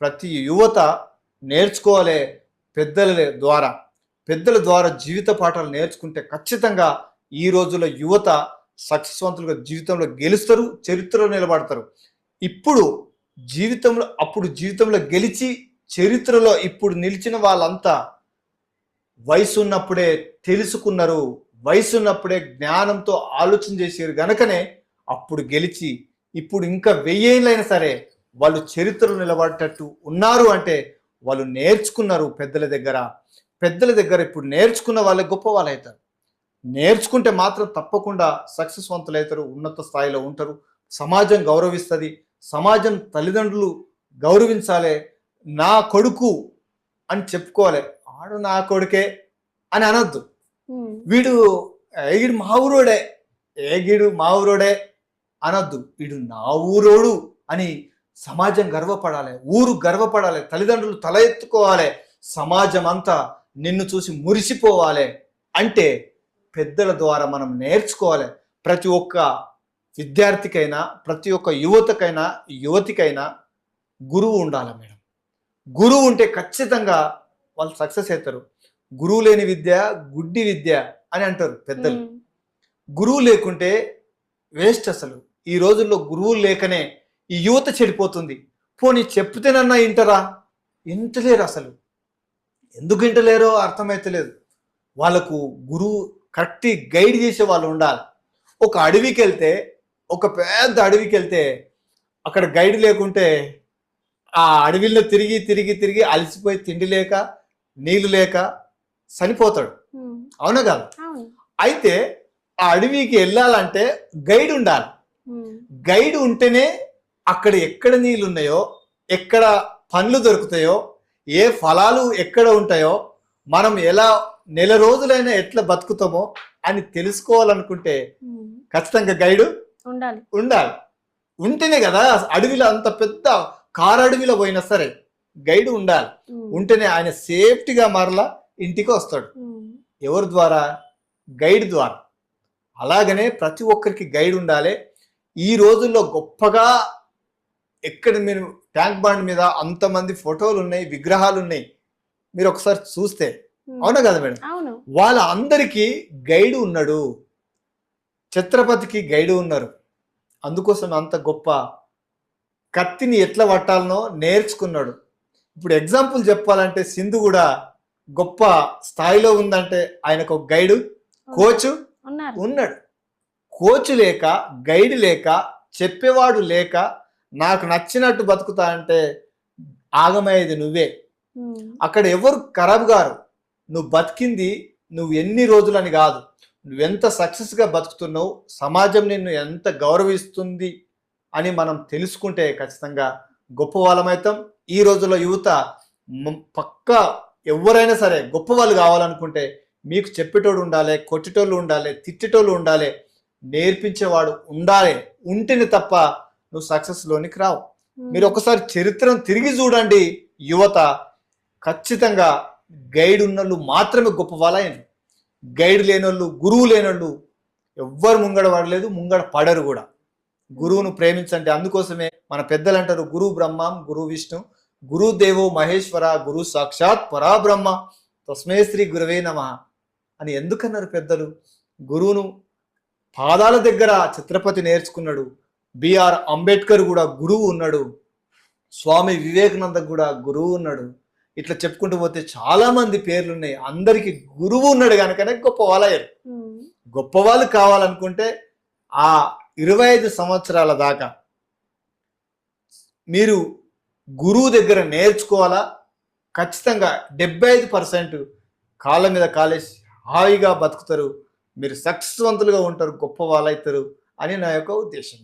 ప్రతి యువత నేర్చుకోవాలి పెద్దల ద్వారా. పెద్దల ద్వారా జీవిత పాఠాలు నేర్చుకుంటే ఖచ్చితంగా ఈ రోజుల్లో యువత సక్సెస్వంతులుగా జీవితంలో గెలుస్తారు చరిత్రలో నిలబడతారు. ఇప్పుడు జీవితంలో అప్పుడు జీవితంలో గెలిచి చరిత్రలో ఇప్పుడు నిలిచిన వాళ్ళంతా వయసు ఉన్నప్పుడే తెలుసుకున్నారు వయసు ఉన్నప్పుడే జ్ఞానంతో ఆలోచన చేసారు గనకనే అప్పుడు గెలిచి ఇప్పుడు ఇంకా వెయ్యేళ్ళైనా సరే వాళ్ళు చరిత్రలో నిలబడేటట్టు ఉన్నారు అంటే వాళ్ళు నేర్చుకున్నారు పెద్దల దగ్గర. పెద్దల దగ్గర ఇప్పుడు నేర్చుకున్న వాళ్ళే గొప్ప వాళ్ళు అవుతారు నేర్చుకుంటే మాత్రం తప్పకుండా సక్సెస్వంతులు అవుతారు ఉన్నత స్థాయిలో ఉంటారు. సమాజం గౌరవిస్తుంది. సమాజం తల్లిదండ్రులు గౌరవించాలి నా కొడుకు అని చెప్పుకోవాలి. ఆడు నా కొడుకే అని అనొద్దు. వీడు ఏగిడు మా ఊరోడే ఏగిడు మా ఊరోడే అనొద్దు. వీడు నా ఊరోడు అని సమాజం గర్వపడాలి ఊరు గర్వపడాలి తల్లిదండ్రులు తల ఎత్తుకోవాలి సమాజం అంతా నిన్ను చూసి మురిసిపోవాలి అంటే పెద్దల ద్వారా మనం నేర్చుకోవాలి. ప్రతి ఒక్క విద్యార్థికైనా ప్రతి ఒక్క యువతకైనా యువతికైనా గురువు ఉండాలి మేడం. గురువు ఉంటే ఖచ్చితంగా వాళ్ళు సక్సెస్ అవుతారు. గురువు లేని విద్య గుడ్డి విద్య అని అంటారు పెద్దలు. గురువు లేకుంటే వేస్ట్ అసలు. ఈ రోజుల్లో గురువు లేకనే ఈ యువత చెడిపోతుంది. పోనీ చెప్తేనన్నా ఇంటరా? ఇంటలేరు అసలు. ఎందుకు ఇంటలేరో అర్థమైతలేదు. వాళ్ళకు గురువు కరెక్ట్ గైడ్ చేసే వాళ్ళు ఉండాలి. ఒక అడవికి వెళ్తే ఒక పెద్ద అడవికి వెళ్తే అక్కడ గైడ్ లేకుంటే ఆ అడవిలో తిరిగి తిరిగి తిరిగి అలసిపోయి తిండి లేక నీళ్ళు లేక చనిపోతాడు. అవునా కాదు? అయితే ఆ అడవికి వెళ్ళాలంటే గైడ్ ఉండాలి. గైడ్ ఉంటేనే అక్కడ ఎక్కడ నీళ్ళు ఉన్నాయో ఎక్కడ పండ్లు దొరుకుతాయో ఏ ఫలాలు ఎక్కడ ఉంటాయో మనం ఎలా నెల రోజులైనా ఎట్లా బతుకుతామో అని తెలుసుకోవాలనుకుంటే ఖచ్చితంగా గైడు ఉండాలి. ఉండాలి. ఉంటేనే కదా అడవిలో అంత పెద్ద కారు అడవిలో పోయినా సరే గైడ్ ఉండాలి. ఉంటేనే ఆయన సేఫ్టీగా మరలా ఇంటికి వస్తాడు. ఎవరి ద్వారా? గైడ్ ద్వారా. అలాగనే ప్రతి ఒక్కరికి గైడ్ ఉండాలి. ఈ రోజుల్లో గొప్పగా ఎక్కడ మీరు ట్యాంక్ బాండ్ మీద అంతమంది ఫోటోలు ఉన్నాయి విగ్రహాలు ఉన్నాయి మీరు ఒకసారి చూస్తే. అవునా కదా మేడం? వాళ్ళ అందరికీ గైడ్ ఉన్నాడు. ఛత్రపతికి గైడ్ ఉన్నారు. అందుకోసం అంత గొప్ప కత్తిని ఎట్లా పట్టాలనో నేర్చుకున్నాడు. ఇప్పుడు ఎగ్జాంపుల్ చెప్పాలంటే సింధు కూడా గొప్ప స్థాయిలో ఉందంటే ఆయనకు ఒక గైడు కోచ్ ఉన్నాడు. కోచ్ లేక గైడ్ లేక చెప్పేవాడు లేక నాకు నచ్చినట్టు బతుకుతా అంటే ఆగమయ్యేది నువ్వే. అక్కడ ఎవరు ఖరాబ్ గారు? నువ్వు బతికింది నువ్వు ఎన్ని రోజులని కాదు. నువ్వెంత సక్సెస్గా బతుకుతున్నావు? సమాజం నిన్ను ఎంత గౌరవిస్తుంది? అని మనం తెలుసుకుంటే ఖచ్చితంగా గొప్ప వాళ్ళమవుతాం ఈ రోజుల్లో యువత పక్కా ఎవరైనా సరే గొప్ప వాళ్ళు కావాలనుకుంటే మీకు చెప్పేటోడు ఉండాలి కొట్టేటోళ్ళు ఉండాలి తిట్టేటోళ్ళు ఉండాలి నేర్పించేవాడు ఉండాలి ఉంటేనే తప్ప నువ్వు సక్సెస్లోనికి రావు. ఉమ్, మీరు ఒకసారి చరిత్రను తిరిగి చూడండి యువత ఖచ్చితంగా గైడ్ ఉన్నోళ్ళు మాత్రమే గొప్ప వాళ్ళైన. గైడ్ లేనోళ్ళు గురువు లేనోళ్ళు ఎవ్వరు ముంగడ పడలేదు ముంగడ పడరు కూడా. గురువును ప్రేమించండి. అందుకోసమే మన పెద్దలు అంటారు గురు బ్రహ్మం గురు విష్ణు గురు దేవో మహేశ్వర గురు సాక్షాత్ పరాబ్రహ్మ తస్మే శ్రీ గురవే నమ అని ఎందుకన్నారు పెద్దలు? గురువును పాదాల దగ్గర ఛత్రపతి నేర్చుకున్నాడు. బిఆర్ అంబేద్కర్ కూడా గురువు ఉన్నాడు. స్వామి వివేకానంద కూడా గురువు ఉన్నాడు. ఇట్లా చెప్పుకుంటూ పోతే చాలా మంది పేర్లు ఉన్నాయి. అందరికి గురువు ఉన్నాడు కనుకనే గొప్ప వాళ్ళయ్యారు. గొప్ప వాళ్ళు కావాలనుకుంటే ఆ ఇరవై ఐదు సంవత్సరాల దాకా మీరు గురువు దగ్గర నేర్చుకోవాలా? ఖచ్చితంగా డెబ్బై ఐదు పర్సెంట్ కాళ్ళ మీద కాలేసి హాయిగా బతుకుతారు. మీరు సక్సెస్వంతులుగా ఉంటారు గొప్ప వాళ్ళవుతారు అని నా యొక్క ఉద్దేశం.